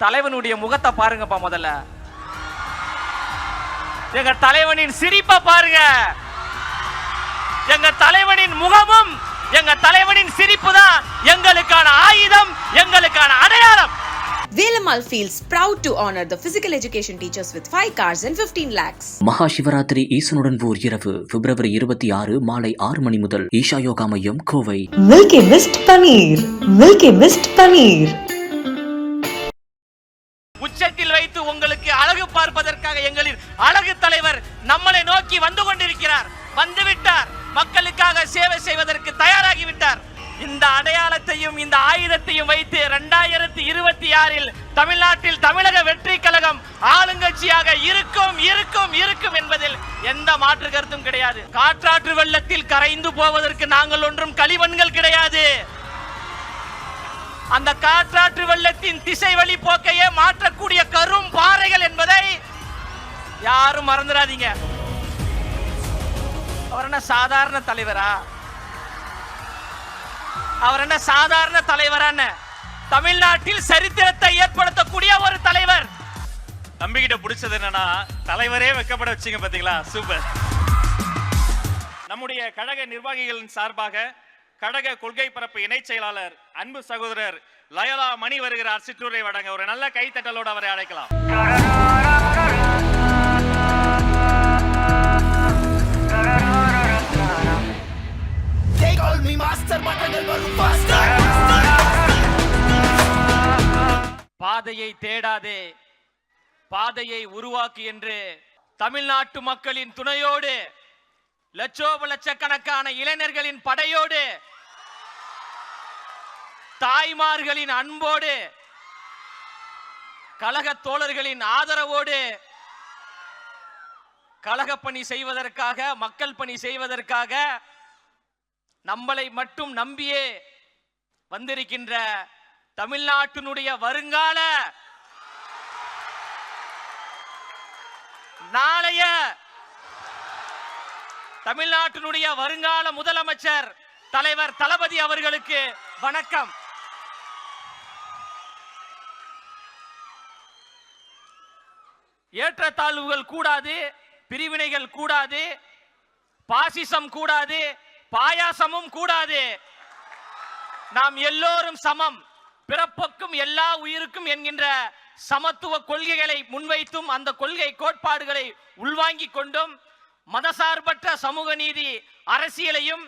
தலைவனுடைய முகத்தை பாருங்கப்பா முதல்ல எங்க தலைவனின் சிரிப்பை பாருங்க எங்க தலைவனின் முகமும் எங்க தலைவனின் சிரிப்பு தான் எங்களுக்கான ஆயுதம் எங்களுக்கான அடையாளம் Velamal feels proud to honor the physical education teachers with 5 cars and 15 lakhs. மகா சிவராத்திரி ஈசனுடன் ஓர் இரவு பிப்ரவரி இருபத்தி ஆறு மாலை ஆறு மணி முதல் ஈஷா யோகா மையம் Kovai Milky Mist Paneer. Milky Mist Paneer. அழகு தலைவர் நம்மளை நோக்கி வந்து கொண்டிருக்கிறார். வந்துவிட்டார் மக்களுக்காக சேவை செய்வதற்கு தயாராகிவிட்டார் இந்த அடையாளத்தையும் இந்த ஆயுதத்தையும் வைத்து இரண்டாயிரத்தி இருபத்தி ஆறில் தமிழ்நாட்டில் தமிழக வெற்றி கழகம் ஆளுங்கட்சியாக இருக்கும் இருக்கும் இருக்கும் என்பதில் எந்த மாற்று கருத்தும் கிடையாது. காற்றாற்று வெள்ளத்தில் கரைந்து போவதற்கு நாங்கள் ஒன்றும் களிமண்கள் கிடையாது. அந்த காற்றாற்று வெள்ளத்தின் திசை வழி போக்கையே மாற்றக்கூடிய கரும் பாறைகள் என்பதை யாரும் மறந்துடாதீங்க. அவர் என்ன சாதாரண தலைவரா? அவர் என்ன சாதாரண தலைவரான தமிழ்நாட்டில் சரித்திரத்தை ஏற்படுத்தக்கூடிய ஒரு தலைவர். தம்பிக்கிட்ட பிடிச்சது என்னன்னா தலைவரே வெக்கப்பட வச்சீங்க பாத்தீங்களா? சூப்பர். நம்முடைய கழக நிர்வாகிகளின் சார்பாக கழக கொள்கை பரப்பு இணைச் செயலாளர் அன்பு சகோதரர் லயலா மணி வருகிறார் சிற்றூரை வழங்க. ஒரு நல்ல கைத்தட்டலோடு அவரை அழைக்கலாம். பாதையை தேடாதே. பாதையை உருவாக்கு என்று தமிழ்நாட்டு மக்களின் துணையோடு லட்சோப லட்சக்கணக்கான இளைஞர்களின் படையோடு தாய்மார்களின் அன்போடு கழக தோழர்களின் ஆதரவோடு கழக பணி செய்வதற்காக மக்கள் பணி செய்வதற்காக நம்மளை மட்டும் நம்பியே வந்திருக்கின்ற தமிழ்நாட்டினுடைய வருங்கால நாளைய தமிழ்நாட்டினுடைய வருங்கால முதலமைச்சர் தலைவர் தளபதி அவர்களுக்கு வணக்கம். ஏற்றத்தாழ்வுகள் கூடாது பிரிவினைகள் கூடாது பாசிசம் கூடாது பாயாசமும் கூடாது. நாம் எல்லோரும் சமம். பிறப்புக்கும் எல்லா உயிருக்கும் என்கின்ற சமத்துவ கொள்கைகளை முன்வைத்தும் அந்த கொள்கை கோட்பாடுகளை உள்வாங்கிக் கொண்டும். மதசார்பற்ற சமூக நீதி அரசியலையும்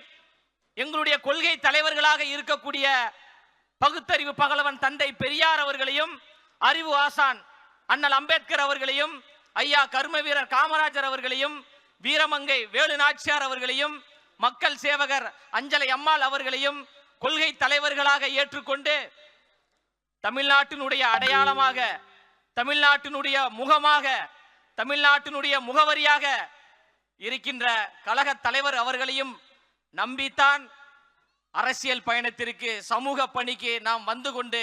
எங்களுடைய கொள்கை தலைவர்களாக இருக்கக்கூடிய பகுத்தறிவு பகலவன் தந்தை பெரியார் அவர்களையும் அறிவு ஆசான் அண்ணல் அம்பேத்கர் அவர்களையும் ஐயா கர்ம வீரர் காமராஜர் அவர்களையும் வீரமங்கை வேலு நாச்சியார் அவர்களையும் மக்கள் சேவகர் அஞ்சலை அம்மாள் அவர்களையும் கொள்கை தலைவர்களாக ஏற்றுக்கொண்டு தமிழ்நாட்டினுடைய அடையாளமாக தமிழ்நாட்டினுடைய முகமாக தமிழ்நாட்டினுடைய முகவரியாக இருக்கின்ற கழக தலைவர் அவர்களையும் நம்பித்தான் அரசியல் பயணத்திற்கு சமூக பணிக்கு நாம் வந்து கொண்டு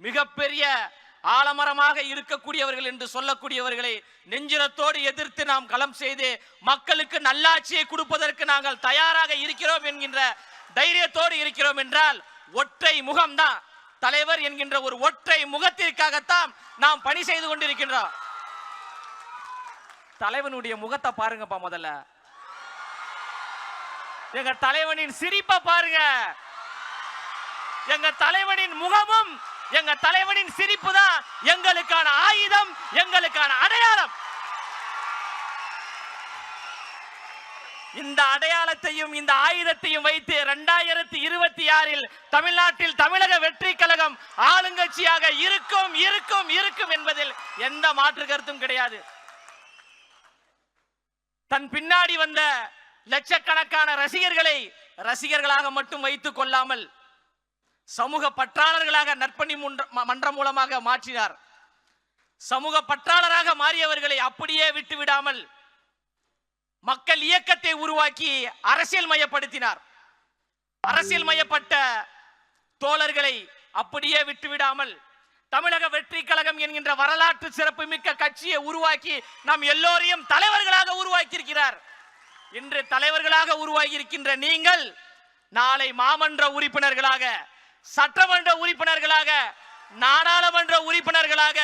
மிகப்பெரிய ஆலமரமாக இருக்கக்கூடியவர்கள் என்று சொல்லக்கூடியவர்களை நெஞ்சிரத்தோடு எதிர்த்து நாம் களம் செய்து மக்களுக்கு நல்லாட்சியை கொடுப்பதற்கு நாங்கள் தயாராக இருக்கிறோம் என்கின்ற தைரியத்தோடு இருக்கிறோம் என்றால் ஒற்றை முகம்தான். தலைவர் என்கின்ற ஒரு ஒற்றை முகத்திற்காகத்தான் நாம் பணி செய்து கொண்டிருக்கின்றோம். தலைவனுடைய முகத்தை பாருங்கப்பா முதல்ல. எங்க தலைவனின் சிரிப்பை பாருங்க. எங்க தலைவனின் முகமும் எங்க தலைவனின் சிரிப்பு தான் எங்களுக்கான ஆயுதம் எங்களுக்கான அடையாளம். இந்த அடையாளத்தையும் இந்த ஆயுதத்தையும் வைத்து இரண்டாயிரத்தி இருபத்தி ஆறில் தமிழ்நாட்டில் தமிழக வெற்றி கழகம் ஆளுங்கட்சியாக இருக்கும் இருக்கும் இருக்கும் என்பதில் எந்த மாற்று கருத்தும் கிடையாது. தன் பின்னாடி வந்த லட்சக்கணக்கான ரசிகர்களை ரசிகர்களாக மட்டும் வைத்துக் கொள்ளாமல் சமூக பற்றாளர்களாக நற்பணி மன்றம் மூலமாக மாற்றினார். சமூக பற்றாளராக மாறியவர்களை அப்படியே விட்டு விடாமல் மக்கள் இயக்கத்தை உருவாக்கி அரசியல் மயப்படுத்தினார். அரசியல் மயப்பட்ட தோழர்களை அப்படியே விட்டுவிடாமல் தமிழக வெற்றி கழகம் என்கின்ற வரலாற்று சிறப்பு மிக்க கட்சியை உருவாக்கி நாம் எல்லோரையும் தலைவர்களாக உருவாக்கியிருக்கிறார். இன்று தலைவர்களாக உருவாகி இருக்கின்ற நீங்கள் நாளை மாமன்ற உறுப்பினர்களாக சட்டமன்ற உறுப்பினர்களாக நாடாளுமன்ற உறுப்பினர்களாக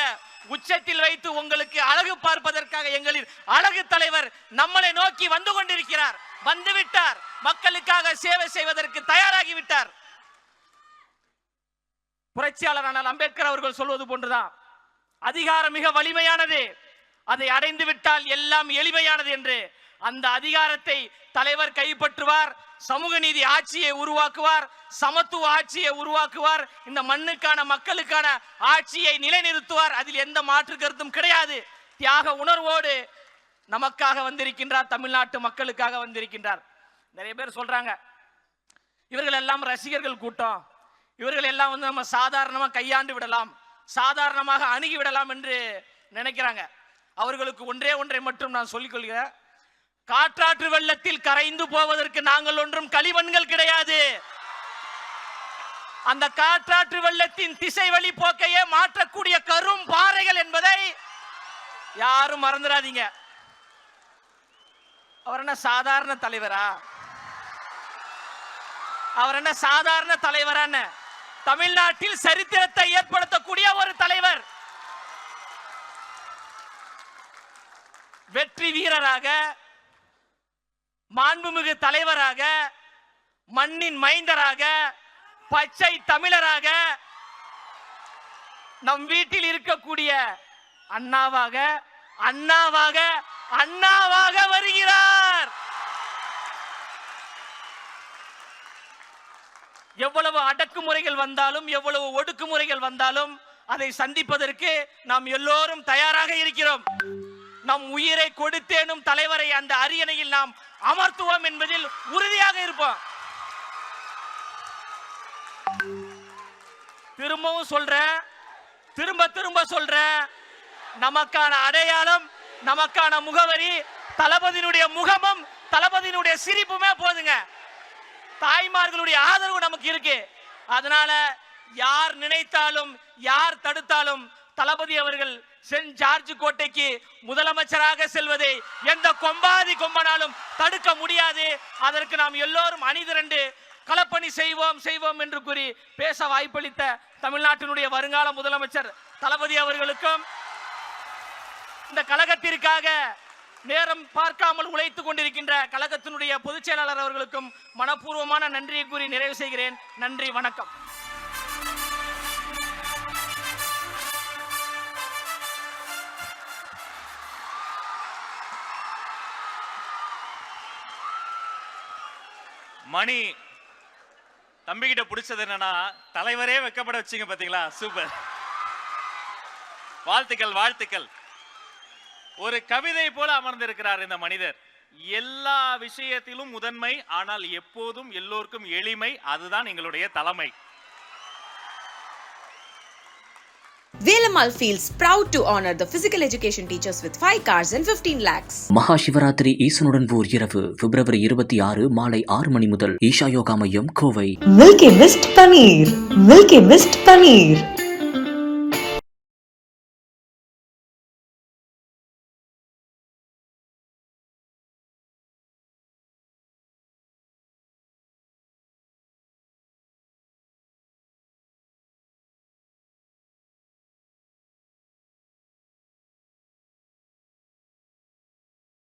உச்சத்தில் வைத்து உங்களுக்கு அழகு பார்ப்பதற்காக எங்களின் அழகு தலைவர் நம்மளை நோக்கி வந்து கொண்டிருக்கிறார். வந்து விட்டார். மக்களுக்காக சேவை செய்வதற்கு தயாராகி விட்டார். புரட்சியாளர் ஆனால் அம்பேத்கர் அவர்கள் சொல்வது போன்றுதான். அதிகாரம் மிக வலிமையானது. அதை அடைந்து விட்டால் எல்லாம் எளிமையானது என்று அந்த அதிகாரத்தை தலைவர் கைப்பற்றுவார் சமூக நீதி ஆட்சியை உருவாக்குவார் சமத்துவ ஆட்சியை உருவாக்குவார் இந்த மண்ணுக்கான மக்களுக்கான ஆட்சியை நிலைநிறுத்துவார். அதில் எந்த மாற்று கருத்தும் கிடையாது. தியாக உணர்வோடு நமக்காக வந்திருக்கின்றார் தமிழ்நாட்டு மக்களுக்காக வந்திருக்கின்றார். நிறைய பேர் சொல்றாங்க இவர்கள் எல்லாம் ரசிகர்கள் கூட்டம். இவர்கள் எல்லாம் வந்து நம்ம சாதாரணமாக கையாண்டு விடலாம் சாதாரணமாக அணுகி விடலாம் என்று நினைக்கிறாங்க. அவர்களுக்கு ஒன்றே ஒன்றை மட்டும் நான் சொல்லிக்கொள்கிறேன் காற்றாற்று வெள்ளத்தில் கரைந்து போவதற்கு நாங்கள் ஒன்றும் களிமண்கள் கிடையாது. அந்த காற்றாற்று வெள்ளத்தின் திசை வழி போக்கையே மாற்றக்கூடிய கரும் பாறைகள் என்பதை யாரும் மறந்துடாதீங்க. அவர் என்ன சாதாரண தலைவரா? அவர் என்ன சாதாரண தலைவரான தமிழ்நாட்டில் சரித்திரத்தை ஏற்படுத்தக்கூடிய ஒரு தலைவர். வெற்றி வீரராக மாண்புமிகு தலைவராக மண்ணின் மைந்தராக பச்சை தமிழராக நம் வீட்டில் இருக்கக்கூடிய அண்ணாவாக அண்ணாவாக அண்ணாவாக வருகிறார். எவ்வளவு அடக்குமுறைகள் வந்தாலும் எவ்வளவு ஒடுக்குமுறைகள் வந்தாலும் அதை சந்திப்பதற்கு நாம் எல்லோரும் தயாராக இருக்கிறோம். நம் உயிரை கொடுத்தேனும் தலைவரை அந்த அரியணையில் நாம் அமர்த்துவோம் என்பதில் உறுதியாக இருப்போம். திரும்பவும் சொல்றேன். திரும்ப திரும்ப சொல்றேன். நமக்கான அடையாளம் நமக்கான முகவரி தளபதியினுடைய முகமும் தளபதியினுடைய சிரிப்புமே போதுங்க. தாய்மார்களுடைய ஆதரவு நமக்கு இருக்கு. அதனால யார் நினைத்தாலும் யார் தடுத்தாலும் தளபதி அவர்கள் சென்ட் ஜார்ஜ் கோட்டைக்கு முதலமைச்சராக செல்வதை எந்த கொம்பாதி கொம்பனாலும் தடுக்க முடியாது. அதற்கு நாம் எல்லோரும் அணிதிரண்டு களப்பணி செய்வோம் செய்வோம் என்று கூறி பேச வாய்ப்பளித்த தமிழ்நாட்டினுடைய வருங்கால முதலமைச்சர் தளபதி அவர்களுக்கும் இந்த கழகத்திற்காக நேரம் பார்க்காமல் உழைத்துக் கொண்டிருக்கின்ற கழகத்தினுடைய பொதுச் செயலாளர் அவர்களுக்கும் மனப்பூர்வமான நன்றியை கூறி நிறைவு செய்கிறேன். நன்றி வணக்கம். மணி தம்பிக்கிட்ட பிடிச்சது என்னன்னா தலைவரே வெக்கப்பட வச்சீங்க பாத்தீங்களா? சூப்பர் வாழ்த்துக்கள் வாழ்த்துக்கள். ஒரு கவிதை போல அமர்ந்திருக்கிறார் இந்த மனிதர். எல்லா விஷயத்திலும் முதன்மை ஆனால் எப்போதும் எல்லோருக்கும் எளிமை அதுதான் எங்களுடைய தலைமை. Velamal feels proud to honor the physical education teachers with 5 cars and 15 lakhs. மகா சிவராத்திரி ஈசனுடன் ஓர் இரவு பிப்ரவரி இருபத்தி ஆறு மாலை ஆறு மணி முதல் ஈஷா யோகா மையம் Kovai Milky Mist Paneer. Milky Mist Paneer.